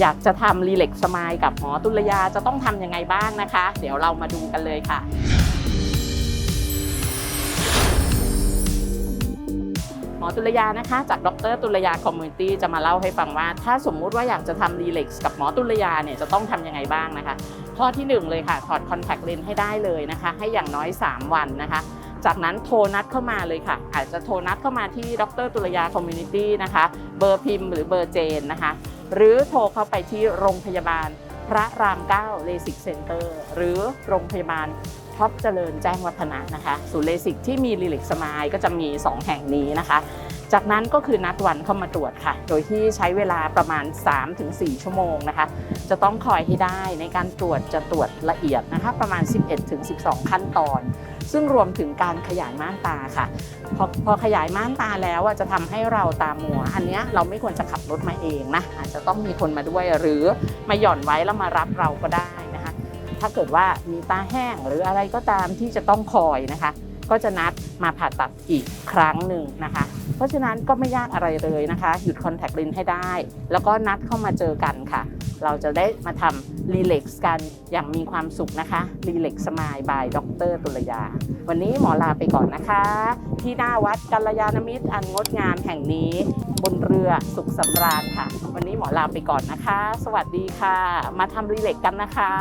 อยากจะทำรีเล็กสมายกับหมอตุลยาจะต้องทำยังไงบ้างนะคะ เดี๋ยวเรามาดูกันเลยค่ะ หมอตุลยานะคะจากดรตุลยาคอมมูนิตี้จะมาเล่าให้ฟังว่า ถ้าสมมุติว่าอยากจะทำรีเล็กกับหมอตุลยาเนี่ยจะต้องทำยังไงบ้างนะคะ ข้อที่หนึ่งเลยค่ะ ถอดคอนแทคเลนส์ให้ได้เลยนะคะ ให้อย่างน้อย 3 วันนะคะ จากนั้นโทรนัดเข้ามาเลยค่ะ อาจจะโทรนัดเข้ามาที่ดรตุลยาคอมมูนิตี้นะคะ เบอร์พิมพ์หรือเบอร์เจนนะคะ หรือโทรเข้าไปที่โรงพยาบาลพระราม9เลสิกเซ็นเตอร์หรือโรงพยาบาล ท็อปเจริญแจ้งวัฒนะนะคะศูนย์เลสิกที่มีรีเล็กสมายก็จะมี 2 แห่งนี้นะคะ จากนั้นก็คือนัดวันเข้ามาตรวจค่ะ โดยที่ใช้เวลาประมาณ 3-4 ชั่วโมงนะคะ จะต้องคอยให้ได้ในการตรวจจะตรวจละเอียดนะคะประมาณ 11-12 ขั้นตอน ซึ่งรวมถึงการขยายม่านตาค่ะพอพอขยายม่านตาแล้วจะทำให้เราตามัว อันนี้เราไม่ควรจะขับรถมาเองนะอาจจะต้องมีคนมาด้วยหรือมาหย่อนไว้แล้วมารับเราก็ได้ ถ้าเกิดว่ามีตาแห้งหรืออะไรก็ตามที่จะต้องคอยนะคะ ก็จะนัดมาผ่าตัดอีกครั้งหนึ่งนะคะ เพราะฉะนั้นก็ไม่ยากอะไรเลยนะคะ หยุดคอนแทคเลนส์ให้ได้ แล้วก็นัดเข้ามาเจอกันค่ะ เราจะได้มาทำรีเล็กซ์กันอย่างมีความสุขนะคะรีเล็กซ์สมายบายดรตุลยา วันนี้หมอลาไปก่อนนะคะ ที่หน้าวัดกัลยาณมิตรอันงดงามแห่งนี้ บนเรือสุขสำราญค่ะ วันนี้หมอลาไปก่อนนะคะ สวัสดีค่ะ มาทำรีเล็กซ์กันนะคะ